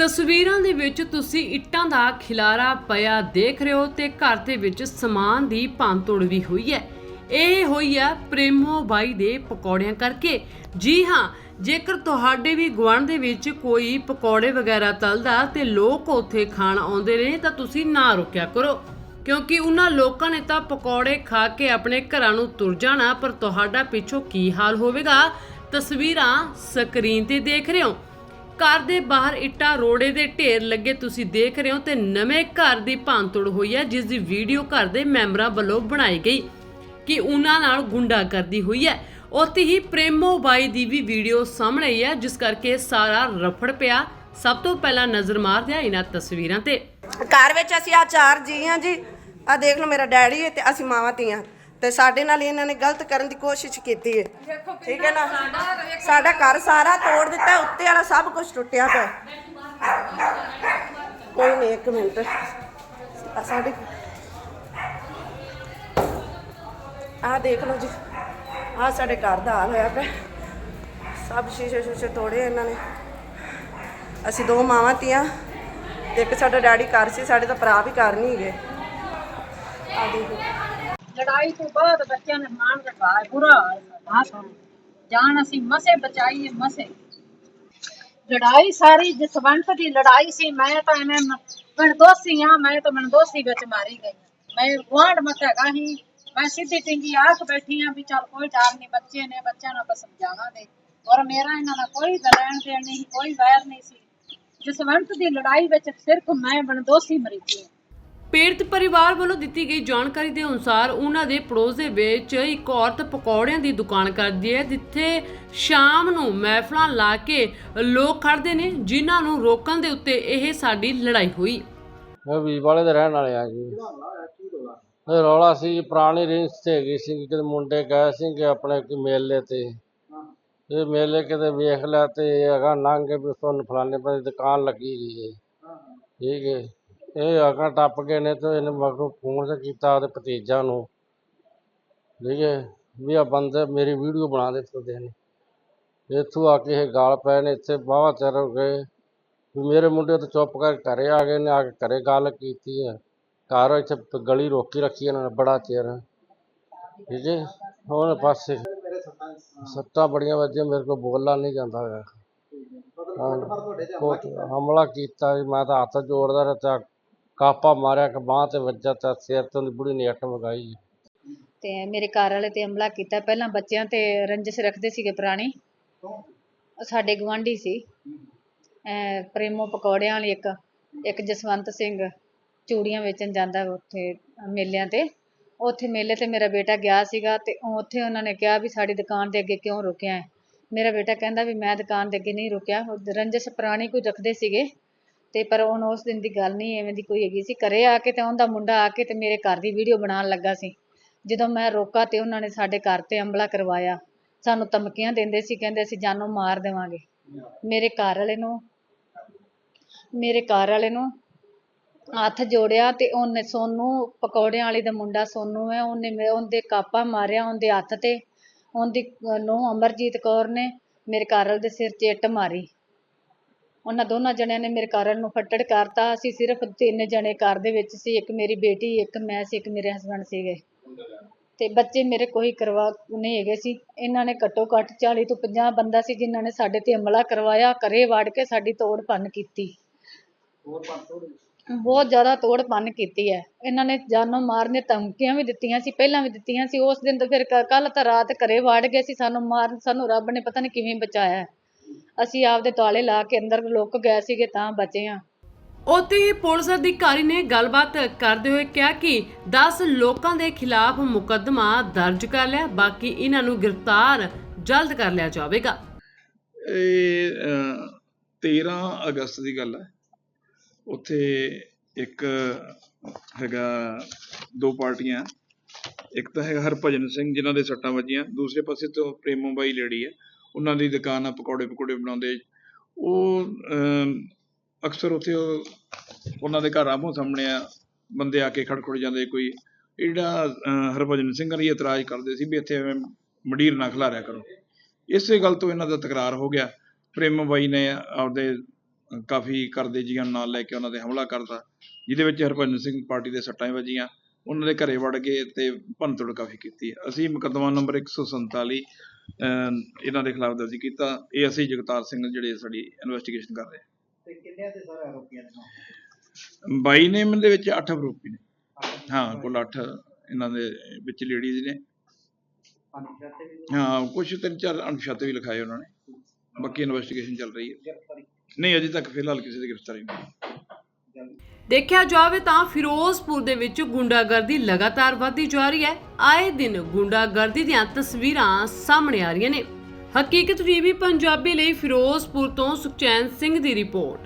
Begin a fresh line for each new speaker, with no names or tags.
ਤਸਵੀਰਾਂ ਦੇ ਵਿੱਚ ਤੁਸੀਂ ਇੱਟਾਂ ਦਾ ਖਿਲਾਰਾ ਪਿਆ ਦੇਖ ਰਹੇ ਹੋ ਤੇ ਘਰ ਦੇ ਵਿੱਚ ਸਮਾਨ ਦੀ ਭੰਨਤੋੜ ਵੀ ਹੋਈ ਹੈ। ਇਹ ਹੋਈ ਹੈ ਪ੍ਰੇਮੋ ਬਾਈ ਦੇ ਪਕੌੜਿਆਂ ਕਰਕੇ। ਜੀ ਹਾਂ, ਜੇਕਰ ਤੁਹਾਡੇ ਵੀ ਗੁਆਂਢ ਦੇ ਵਿੱਚ ਕੋਈ ਪਕੌੜੇ ਵਗੈਰਾ ਤਲਦਾ ਤੇ ਲੋਕ ਉੱਥੇ ਖਾਣ ਆਉਂਦੇ ਨੇ, ਤਾਂ ਤੁਸੀਂ ਨਾ ਰੋਕਿਆ ਕਰੋ। ਕਿਉਂਕਿ ਉਹਨਾਂ ਲੋਕਾਂ ਨੇ ਤਾਂ ਪਕੌੜੇ ਖਾ ਕੇ ਆਪਣੇ ਘਰਾਂ ਨੂੰ ਤੁਰ ਜਾਣਾ, ਪਰ ਤੁਹਾਡਾ ਪਿੱਛੋਂ ਕੀ ਹਾਲ ਹੋਵੇਗਾ? ਤਸਵੀਰਾਂ ਸਕਰੀਨ ਤੇ ਦੇਖ ਰਹੇ ਹੋ। ਘਰ ਦੇ ਬਾਹਰ ਇੱਟਾਂ, ਰੋੜੇ ਦੇ ਢੇਰ ਲੱਗੇ ਤੁਸੀਂ ਦੇਖ ਰਹੇ ਹੋ ਤੇ ਨਵੇਂ ਘਰ ਦੀ ਭੰਨਤੋੜ ਹੋਈ ਹੈ, ਜਿਸ ਦੀ ਵੀਡੀਓ ਘਰ ਦੇ ਮੈਂਬਰਾਂ ਵੱਲੋਂ ਬਣਾਈ ਗਈ ਕਿ ਉਹਨਾਂ ਨਾਲ ਗੁੰਡਾਗਰਦੀ ਹੋਈ ਹੈ। ਉੱਥੇ ਹੀ ਪ੍ਰੇਮੋ ਬਾਈ ਦੀ ਵੀ ਵੀਡੀਓ ਸਾਹਮਣੇ ਆਈ ਹੈ, ਜਿਸ ਕਰਕੇ ਸਾਰਾ ਰਫੜ ਪਿਆ। ਸਭ ਤੋਂ ਪਹਿਲਾਂ ਨਜ਼ਰ ਮਾਰਦੇ ਆ ਇਹਨਾਂ ਤਸਵੀਰਾਂ ਤੇ।
ਘਰ ਵਿੱਚ ਅਸੀਂ ਆ ਚਾਰ ਜੀ ਆ ਜੀ। ਆ ਦੇਖ ਲਓ ਮੇਰਾ ਡੈਡੀ ਹੈ ਤੇ ਅਸੀਂ ਮਾਵਾਂ ਧੀਆਂ। ਤੇ ਸਾਡੇ ਨਾਲ ਇਹਨਾਂ ਨੇ ਗਲਤ ਕਰਨ ਦੀ ਕੋਸ਼ਿਸ਼ ਕੀਤੀ ਹੈ। ਠੀਕ ਹੈ ਨਾ? ਸਾਡਾ ਘਰ ਸਾਰਾ ਤੋੜ ਦਿੱਤਾ ਉੱਤੇ ਵਾਲਾ ਸਭ ਕੁਝ ਟੁੱਟਿਆ ਪਿਆ। ਕੋਈ ਨਹੀਂ ਇੱਕ ਮਿੰਟ। ਸਾਡੇ ਆ ਦੇਖ ਲਓ ਜੀ। ਆ ਸਾਡੇ ਘਰ ਦਾ ਹਾਲ ਹੋਇਆ ਪਿਆ। ਸਭ ਸ਼ੀਸ਼ੇ ਸ਼ੀਸ਼ੇ ਤੋੜੇ ਇਹਨਾਂ ਨੇ। ਅਸੀਂ ਦੋ ਮਾਵਾਂ ਧੀਆਂ ਤੇ ਇੱਕ ਸਾਡਾ ਡੈਡੀ ਘਰ ਸੀ ਸਾਡੇ ਤਾਂ ਭਰਾ ਵੀ ਘਰ ਨਹੀਂ ਹੈਗੇ। ਆ ਦੇਖੋ।
ਲੜਾਈ ਤੋਂ ਬਾਅਦ ਬੱਚਿਆਂ ਨੇ ਮਾਰ ਰਖਾਇਆ ਬੁਰਾ ਹਾਲ ਜਾਨ ਅਸੀਂ ਮਸੇ ਬਚਾਈ ਮਸੇ। ਲੜਾਈ ਸਾਰੀ ਜਸਵੰਤ ਦੀ ਲੜਾਈ ਸੀ, ਮੈਂ ਤਾਂ ਐਵੇਂ ਮਨ ਦੋਸੀ ਆ ਮੈਂ ਤਾਂ ਮਨ ਦੋਸੀ ਵਿੱਚ ਮਾਰੀ ਗਈ। ਮੈਂ ਗੁਆਂਢ ਮਤ ਹੈਗਾ ਹੀ ਮੈਂ ਸਿੱਧੀ ਟਿੰਗੀ ਆਖ ਬੈਠੀ ਆ ਵੀ ਚੱਲ ਕੋਈ ਡਰ ਨਹੀਂ ਬੱਚੇ ਨੇ ਬੱਚਿਆਂ ਨੂੰ ਆਪਾਂ ਸਮਝਾਵਾਂਗੇ ਔਰ ਮੇਰਾ ਇਹਨਾਂ ਨਾਲ ਕੋਈ ਲੈਣ ਦੇਣ ਨਹੀਂ, ਕੋਈ ਵੈਰ ਨਹੀਂ ਸੀ। ਜਸਵੰਤ ਦੀ ਲੜਾਈ ਵਿੱਚ ਸਿਰਫ ਮੈਂ ਬਣਦੋਸੀ ਮਰੀ ਸੀ
ਪੀੜਤ ਪਰਿਵਾਰ ਵੱਲੋਂ ਦਿੱਤੀ ਗਈ ਜਾਣਕਾਰੀ ਦੇ ਅਨੁਸਾਰ ਉਹਨਾਂ ਦੇ ਪੜੋਸ ਦੇ ਵਿੱਚ ਇੱਕ ਔਰਤ ਪਕੌੜਿਆਂ ਦੀ ਦੁਕਾਨ ਕਰਦੀ ਹੈ ਜਿੱਥੇ ਸ਼ਾਮ ਨੂੰ ਮਹਿਫਲਾਂ ਲਾ ਕੇ ਲੋਕ ਖੜਦੇ ਨੇ ਜਿਨ੍ਹਾਂ ਨੂੰ ਰੋਕਣ ਦੇ ਉੱਤੇ ਇਹ ਸਾਡੀ ਲੜਾਈ ਹੋਈ।
ਮੈਂ ਵੀ ਵਾਲੇ ਦੇ ਰਹਿਣ ਵਾਲੇ ਆ ਜੀ। ਇਹ ਰੌਲਾ ਸੀ ਜੀ, ਪੁਰਾਣੀ ਰੇਂਜ ਹੈਗੀ ਸੀ ਕਿ ਮੁੰਡੇ ਗਏ ਸੀ ਕਿ ਆਪਣੇ ਕੋਈ ਮੇਲੇ ਤੇ। ਇਹ ਮੇਲੇ ਕਿਤੇ ਵੇਖ ਲਿਆ ਤੇ ਇਹ ਹੈਗਾ ਲੰਘ ਕੇ ਵੀ ਤੁਹਾਨੂੰ ਫਲਾਣੇ ਪਾਸੇ ਦੁਕਾਨ ਲੱਗੀ ਗਈ ਹੈ। ਠੀਕ ਹੈ। ਇਹ ਅਗਾ ਟੱਪ ਗਏ ਨੇ ਤੇ ਇਹਨੇ ਮਗਰੋਂ ਫੋਨ ਤੇ ਕੀਤਾ ਉਹਦੇ ਭਤੀਜਾ ਨੂੰ ਠੀਕ ਹੈ ਵੀ ਆ ਬੰਦੇ ਮੇਰੀ ਵੀਡੀਓ ਬਣਾ ਦੇ ਫਿਰਦੇ ਨੇ ਇੱਥੋਂ ਆ ਕੇ ਇਹ ਗਾਲ ਪਏ ਨੇ ਇੱਥੇ ਬਾਹਵਾ ਚਿਰ ਹੋ ਗਏ ਵੀ ਮੇਰੇ ਮੁੰਡੇ ਤਾਂ ਚੁੱਪ ਕਰਕੇ ਘਰੇ ਆ ਗਏ ਨੇ ਆ ਕੇ ਘਰੇ ਗੱਲ ਕੀਤੀ ਹੈ। ਘਰ ਇੱਥੇ ਪ- ਗਲੀ ਰੋਕੀ ਰੱਖੀ ਇਹਨਾਂ ਨੇ ਬੜਾ ਚਿਰ ਠੀਕ ਹੈ ਹੁਣ ਪਾਸੇ ਸੱਟਾਂ ਬੜੀਆਂ ਵੱਜੀਆਂ ਮੇਰੇ ਕੋਲ ਬੋਲਣਾ ਨਹੀਂ ਜਾਂਦਾ ਹੈਗਾ। ਹਮਲਾ ਕੀਤਾ ਮੈਂ ਤਾਂ ਹੱਥ ਜੋੜਦਾ ਰਿਹਾ ਤਾਂ ਕਾਪਾ ਮਾਰਿਆ ਕਿ ਬਾਂਹ ਤੇ ਵੱਜਾ ਤਾਂ ਸਿਰ ਤੋਂ ਦੀ ਬੁੜੀ ਨੇ ਇੱਟ ਵਗਾਈ
ਤੇ ਮੇਰੇ ਘਰ ਵਾਲੇ ਤੇ ਹਮਲਾ ਕੀਤਾ। ਪਹਿਲਾਂ ਬੱਚਿਆਂ ਤੇ ਰੰਜਿਸ਼ ਰੱਖਦੇ ਸੀਗੇ ਪੁਰਾਣੀ। ਉਹ ਸਾਡੇ ਗਵਾਂਢੀ ਸੀ। ਅਹ ਪ੍ਰੇਮੋ ਪਕੌੜਿਆਂ ਵਾਲੀ ਇੱਕ ਇੱਕ ਜਸਵੰਤ ਸਿੰਘ ਚੂੜੀਆਂ ਵੇਚਣ ਜਾਂਦਾ ਉੱਥੇ ਮੇਲਿਆਂ ਤੇ। ਉੱਥੇ ਮੇਲੇ ਤੇ ਮੇਰਾ ਬੇਟਾ ਗਿਆ ਸੀਗਾ ਤੇ ਉੱਥੇ ਉਹਨਾਂ ਨੇ ਕਿਹਾ ਵੀ ਸਾਡੀ ਦੁਕਾਨ ਦੇ ਅੱਗੇ ਕਿਉਂ ਰੁਕਿਆ ਹੈ। ਮੇਰਾ ਬੇਟਾ ਕਹਿੰਦਾ ਵੀ ਮੈਂ ਦੁਕਾਨ ਦੇ ਅੱਗੇ ਨਹੀਂ ਰੁਕਿਆ। ਉਹ ਰੰਜਿਸ਼ ਪੁਰਾਣੀ ਕੋਈ ਰੱਖਦੇ ਸੀਗੇ। ਤੇ ਪਰ ਹੁਣ ਉਸ ਦਿਨ ਦੀ ਗੱਲ ਨਹੀਂ, ਐਵੇਂ ਦੀ ਕੋਈ ਹੈਗੀ ਸੀ। ਘਰੇ ਆ ਕੇ ਤੇ ਉਹਦਾ ਮੁੰਡਾ ਆ ਕੇ ਤੇ ਮੇਰੇ ਘਰ ਦੀ ਵੀਡੀਓ ਬਣਾਉਣ ਲੱਗਾ ਸੀ। ਜਦੋਂ ਮੈਂ ਰੋਕਾ ਤੇ ਉਹਨਾਂ ਨੇ ਸਾਡੇ ਘਰ ਤੇ ਹਮਲਾ ਕਰਵਾਇਆ। ਸਾਨੂੰ ਧਮਕੀਆਂ ਦਿੰਦੇ ਸੀ, ਕਹਿੰਦੇ ਅਸੀਂ ਜਾਨੋਂ ਮਾਰ ਦੇਵਾਂਗੇ। ਮੇਰੇ ਘਰ ਵਾਲੇ ਨੂੰ, ਮੇਰੇ ਘਰ ਵਾਲੇ ਨੂੰ ਹੱਥ ਜੋੜਿਆ ਤੇ ਉਹਨੇ ਸੋਨੂੰ, ਪਕੌੜਿਆਂ ਵਾਲੀ ਦਾ ਮੁੰਡਾ ਸੋਨੂੰ ਹੈ, ਉਹਨੇ ਮੇ- ਉਹਦੇ ਕਾਪਾ ਮਾਰਿਆ ਉਹਦੇ ਹੱਥ ਤੇ। ਉਹਦੀ ਨੂੰਹ ਅਮਰਜੀਤ ਕੌਰ ਨੇ ਮੇਰੇ ਘਰ ਵਾਲੇ ਦੇ ਸਿਰ 'ਚ ਇੱਟ ਮਾਰੀ। ਉਹਨਾਂ ਦੋਨਾਂ ਜਣਿਆਂ ਨੇ ਮੇਰੇ ਵਾਲੇ ਨੂੰ ਫੱਟੜ ਕਰਤਾ। ਅਸੀਂ ਸਿਰਫ ਤਿੰਨ ਜਣੇ ਘਰ ਦੇ ਵਿੱਚ ਸੀ। ਇੱਕ ਮੇਰੀ ਬੇਟੀ ਇੱਕ ਮੈਂ ਸੀ ਇੱਕ ਮੇਰੇ ਹਸਬੰਡ ਸੀਗੇ। ਤੇ ਬੱਚੇ ਮੇਰੇ ਕੋਈ ਕਰਵਾ ਨਹੀਂ ਹੈਗੇ ਸੀ। ਇਹਨਾਂ ਨੇ ਘੱਟੋ ਘੱਟ 40 ਤੋਂ 50 ਬੰਦਾ ਸੀ ਜਿਨ੍ਹਾਂ ਨੇ ਸਾਡੇ ਤੇ ਹਮਲਾ ਕਰਵਾਇਆ। ਘਰੇ ਵੜ ਕੇ ਸਾਡੀ ਤੋੜ ਭੰਨ ਕੀਤੀ। ਬਹੁਤ ਜ਼ਿਆਦਾ ਤੋੜ ਭੰਨ ਕੀਤੀ ਹੈ। ਇਹਨਾਂ ਨੇ ਜਾਨੋਂ ਮਾਰਨ ਧਮਕੀਆਂ ਵੀ ਦਿੱਤੀਆਂ ਸੀ ਪਹਿਲਾਂ ਵੀ ਦਿੱਤੀਆਂ ਸੀ। ਉਸ ਦਿਨ ਤਾਂ ਫਿਰ ਕੱਲ ਤਾਂ ਰਾਤ ਘਰੇ ਵੜ ਗਏ ਸੀ। ਸਾਨੂੰ ਮਾਰਨ ਸਾਨੂੰ ਰੱਬ ਨੇ ਪਤਾ ਨਹੀਂ ਕਿਵੇਂ ਬਚਾਇਆ। ਅਸੀਂ ਆਪਦੇ ਤਾਲੇ ਲਾ ਕੇ ਅੰਦਰ ਲੁੱਕ ਗਏ ਸੀਗੇ ਤਾਂ ਬਚੇ ਹਾਂ।
ਉੱਥੇ ਹੀ ਪੁਲਿਸ ਅਧਿਕਾਰੀ ਨੇ ਗੱਲਬਾਤ ਕਰਦੇ ਹੋਏ ਕਿਹਾ ਕਿ 10 ਲੋਕਾਂ ਦੇ ਖਿਲਾਫ ਮੁਕੱਦਮਾ ਦਰਜ ਕਰ ਲਿਆ ਬਾਕੀ ਇਹਨਾਂ ਨੂੰ ਗ੍ਰਿਫਤਾਰ ਜਲਦ ਕਰ ਲਿਆ ਜਾਵੇਗਾ।
ਇਹ ਅਹ, 13 ਅਗਸਤ ਦੀ ਗੱਲ ਹੈ। ਉੱਥੇ ਇੱਕ ਹੈਗਾ ਦੋ ਪਾਰਟੀਆਂ ਇੱਕ ਤਾਂ ਹੈਗਾ ਹਰਭਜਨ ਸਿੰਘ ਜਿਨ੍ਹਾਂ ਦੇ ਸੱਟਾਂ ਵੱਜੀਆਂ ਦੂਸਰੇ ਪਾਸੇ ਤੋਂ ਪ੍ਰੇਮੋ ਬਾਈ ਲੇਡੀ ਹੈ। ਉਹਨਾਂ ਦੀ ਦੁਕਾਨ ਆ ਪਕੌੜੇ ਪਕੌੜੇ ਬਣਾਉਂਦੇ ਉਹ ਅਕਸਰ ਉੱਥੇ ਉਹ ਉਹਨਾਂ ਦੇ ਘਰ ਆਮੋ ਸਾਹਮਣੇ ਆ ਬੰਦੇ ਆ ਕੇ ਖੜਖੜ ਜਾਂਦੇ ਕੋਈ ਇਹ ਜਿਹੜਾ ਹਰਭਜਨ ਸਿੰਘ ਹਰੀ ਇਤਰਾਜ਼ ਕਰਦੇ ਸੀ ਵੀ ਇੱਥੇ ਐਵੇਂ ਮੰਡੀਰ ਨਾ ਖਿਲਾਰਿਆ ਕਰੋ। ਇਸੇ ਗੱਲ ਤੋਂ ਇਹਨਾਂ ਦਾ ਤਕਰਾਰ ਹੋ ਗਿਆ। ਪ੍ਰੇਮ ਬਾਈ ਨੇ ਆਪਦੇ ਕਾਫੀ ਕਰਦੇ ਜੀਆਂ ਨਾਲ ਲੈ ਕੇ ਉਹਨਾਂ ਤੇ ਹਮਲਾ ਕਰਤਾ ਜਿਹਦੇ ਵਿੱਚ ਹਰਭਜਨ ਸਿੰਘ ਪਾਰਟੀ ਦੇ ਸੱਟਾਂ ਵੱਜੀਆਂ। ਉਹਨਾਂ ਦੇ ਘਰੇ ਵੜ ਗਏ ਤੇ ਭੰਨਤੋੜ ਕਾਫੀ ਕੀਤੀ। ਅਸੀਂ ਮੁਕੱਦਮਾ ਨੰਬਰ 147 ਅਮ, ਇਹਨਾਂ ਦੇ ਖਿਲਾਫ ਦਰਜ ਕੀਤਾ। ਇਹ ਅਸੀਂ ਜਗਤਾਰ ਸਿੰਘ ਜਿਹੜੇ ਸਾਡੀ ਇਨਵੈਸਟੀਗੇਸ਼ਨ ਕਰ ਰਹੇ
ਤੇ ਕਿੰਨੇ ਤੇ ਸਾਰੇ ਆਰੋਪੀਆਂ ਦੇ ਨਾਮ
ਬਾਈ ਨੇਮ ਦੇ ਵਿੱਚ 8 ਆਰੋਪੀ ਨੇ। ਹਾਂ ਕੁੱਲ 8 ਇਹਨਾਂ ਦੇ ਵਿੱਚ ਲੇਡੀਜ਼ ਨੇ।
ਅਨਸ਼ਾਤੇ
ਹਾਂ ਕੁਝ ਤਿੰਨ ਚਾਰ ਅਣਪਛਾਤੇ ਵੀ ਲਿਖਾਏ ਉਹਨਾਂ ਨੇ। ਬਾਕੀ ਇਨਵੈਸਟੀਗੇਸ਼ਨ ਚੱਲ ਰਹੀ ਹੈ। ਨਹੀਂ ਅਜੇ ਤੱਕ ਫਿਲਹਾਲ ਕਿਸੇ ਦੀ ਗ੍ਰਿਫਤਾਰੀ ਨਹੀਂ
ਦੇਖਿਆ ਜਾਵੇ ਤਾਂ ਫਿਰੋਜ਼ਪੁਰ ਦੇ ਵਿੱਚ ਗੁੰਡਾਗਰਦੀ ਲਗਾਤਾਰ ਵਧਦੀ ਜਾ ਰਹੀ ਹੈ। ਆਏ ਦਿਨ ਗੁੰਡਾਗਰਦੀ ਦੀਆਂ ਤਸਵੀਰਾਂ ਸਾਹਮਣੇ ਆ ਰਹੀਆਂ ਨੇ। ਹਕੀਕਤ ਟੀਵੀ ਪੰਜਾਬੀ ਲਈ ਫਿਰੋਜ਼ਪੁਰ ਤੋਂ ਸੁਖਚੈਨ ਸਿੰਘ ਦੀ ਰਿਪੋਰਟ।